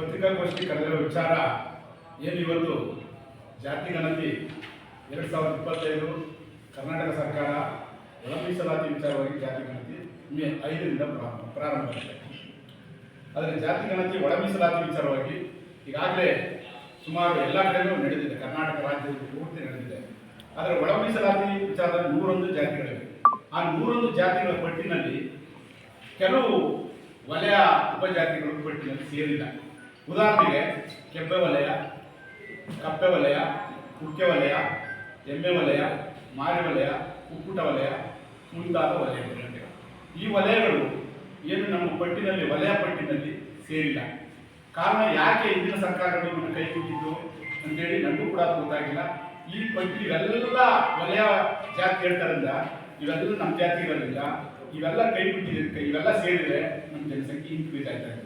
ಪತ್ರಿಕಾಗೋಷ್ಠಿ ಕರೆದಿರೋ ವಿಚಾರ ಏನು ಇವತ್ತು? ಜಾತಿ ಗಣತಿ ಎರಡು ಸಾವಿರದ ಇಪ್ಪತ್ತೈದು, ಕರ್ನಾಟಕ ಸರ್ಕಾರ ಒಳ ಮೀಸಲಾತಿ ವಿಚಾರವಾಗಿ ಜಾತಿ ಗಣತಿ ಮೇ ಐದರಿಂದ ಪ್ರಾರಂಭ ಪ್ರಾರಂಭವಾಗಿದೆ. ಆದರೆ ಜಾತಿ ಗಣತಿ ಒಳ ಮೀಸಲಾತಿ ವಿಚಾರವಾಗಿ ಈಗಾಗಲೇ ಸುಮಾರು ಎಲ್ಲ ಕಡೆಯೂ ನಡೆದಿದೆ. ಕರ್ನಾಟಕ ರಾಜ್ಯದಲ್ಲಿ ಪೂರ್ತಿ ನಡೆದಿದೆ. ಆದರೆ ಒಳ ಮೀಸಲಾತಿ ವಿಚಾರದಲ್ಲಿ ನೂರೊಂದು ಜಾತಿಗಳಿವೆ. ಆ ನೂರೊಂದು ಜಾತಿಗಳ ಪಟ್ಟಿನಲ್ಲಿ ಕೆಲವು ವಲಯ ಉಪಜಾತಿಗಳು ಪಟ್ಟಿನಲ್ಲಿ ಸೇರಿಲ್ಲ. ಉದಾಹರಣೆಗೆ ಕೆಬ್ಬೆ ವಲಯ, ಕಪ್ಪೆ ವಲಯ, ಕುಕ್ಕೆ ವಲಯ, ಎಮ್ಮೆ ವಲಯ, ಮಾರಿ ವಲಯ, ಕುಕ್ಕುಟ ವಲಯ, ಮುಂತಾದ ವಲಯಗಳು ಈ ವಲಯಗಳು ಏನು ನಮ್ಮ ಪಟ್ಟಿನಲ್ಲಿ, ವಲಯ ಪಟ್ಟಿನಲ್ಲಿ ಸೇರಿಲ್ಲ. ಕಾರಣ ಯಾಕೆ ಹಿಂದಿನ ಸರ್ಕಾರಗಳು ಇದನ್ನು ಕೈ ಕೊಟ್ಟಿದ್ದು ಅಂತೇಳಿ ನನಗೂ ಕೂಡ ಗೊತ್ತಾಗಿಲ್ಲ. ಈ ಪಟ್ಟಿ ಇವೆಲ್ಲ ವಲಯ ಜಾತಿ ಹೇಳ್ತಾರಿಂದ ಇವೆಲ್ಲ ನಮ್ಮ ಜಾತಿ ಇವೆಲ್ಲ ಕೈ ಬಿಟ್ಟಿದೆ ಇವೆಲ್ಲ ಸೇರಿದರೆ ನಮ್ಮ ಜನಸಂಖ್ಯೆ ಇನ್ಕ್ರೀಸ್ ಆಗ್ತಾ ಇದೆ.